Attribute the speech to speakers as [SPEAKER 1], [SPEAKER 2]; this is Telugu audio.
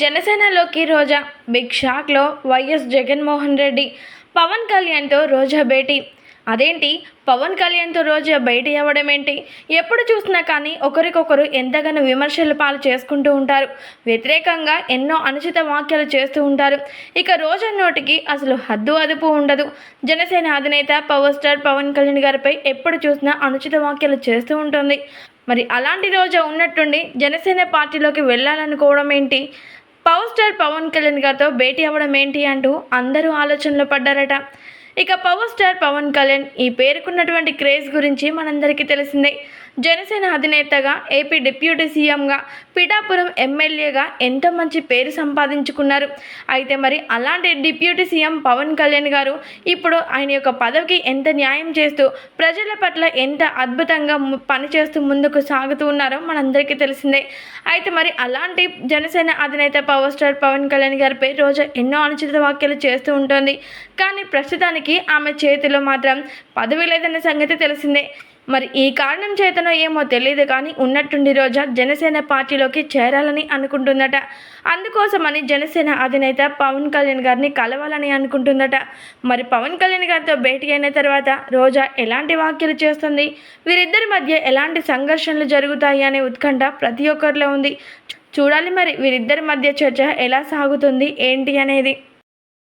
[SPEAKER 1] జనసేనలోకి రోజా బిగ్ షాక్లో వైఎస్ జగన్మోహన్ రెడ్డి పవన్ కళ్యాణ్తో రోజా భేటీ. అదేంటి? పవన్ కళ్యాణ్తో రోజా భేటీ అవ్వడం ఏంటి ఎప్పుడు చూసినా కానీ ఒకరికొకరు ఎంతగానో విమర్శల పాలు చేసుకుంటూ ఉంటారు. వ్యతిరేకంగా ఎన్నో అనుచిత వ్యాఖ్యలు చేస్తూ ఉంటారు. ఇక రోజా నోటికి అసలు హద్దు అదుపు ఉండదు. జనసేన అధినేత పవర్ స్టార్ పవన్ కళ్యాణ్ గారిపై ఎప్పుడు చూసినా అనుచిత వ్యాఖ్యలు చేస్తూ ఉంటుంది. మరి అలాంటి రోజా ఉన్నట్టుండి జనసేన పార్టీలోకి వెళ్ళాలనుకోవడం ఏంటి పవర్ స్టార్ పవన్ కళ్యాణ్ గారితో భేటీ అవ్వడం ఏంటి అంటూ అందరూ ఆలోచనలో పడ్డారట. ఇక పవర్ స్టార్ పవన్ కళ్యాణ్ ఈ పేరుకున్నటువంటి క్రేజ్ గురించి మనందరికీ తెలిసిందే. జనసేన అధినేతగా ఏపీ డిప్యూటీ సీఎంగా పిఠాపురం ఎమ్మెల్యేగా ఎంతో మంచి పేరు సంపాదించుకున్నారు? అయితే మరి అలాంటి డిప్యూటీ సీఎం పవన్ కళ్యాణ్ గారు ఇప్పుడు ఆయన యొక్క పదవికి ఎంత న్యాయం చేస్తూ ప్రజల పట్ల ఎంత అద్భుతంగా పనిచేస్తూ ముందుకు సాగుతూ ఉన్నారో మనందరికీ తెలిసిందే. అయితే మరి అలాంటి జనసేన అధినేత పవర్ స్టార్ పవన్ కళ్యాణ్ గారిపై రోజు ఎన్నో అనుచిత వ్యాఖ్యలు చేస్తూ ఉంటుంది. కానీ ప్రస్తుతానికి ఆమె చేతిలో మాత్రం పదవి లేదన్న సంగతి తెలిసిందే. మరి ఈ కారణం చేతనో ఏమో తెలియదు కానీ ఉన్నట్టుండి రోజా జనసేన పార్టీలోకి చేరాలని అనుకుంటుందట. అందుకోసమని జనసేన అధినేత పవన్ కళ్యాణ్ గారిని కలవాలని అనుకుంటుందట. మరి పవన్ కళ్యాణ్ గారితో భేటీ అయిన తర్వాత రోజా ఎలాంటి వ్యాఖ్యలు చేస్తుంది? వీరిద్దరి మధ్య ఎలాంటి సంఘర్షణలు జరుగుతాయి అనే ఉత్కంఠ ప్రతి ఒక్కరిలో ఉంది. చూడాలి మరి వీరిద్దరి మధ్య చర్చ ఎలా సాగుతుంది? ఏంటి అనేది?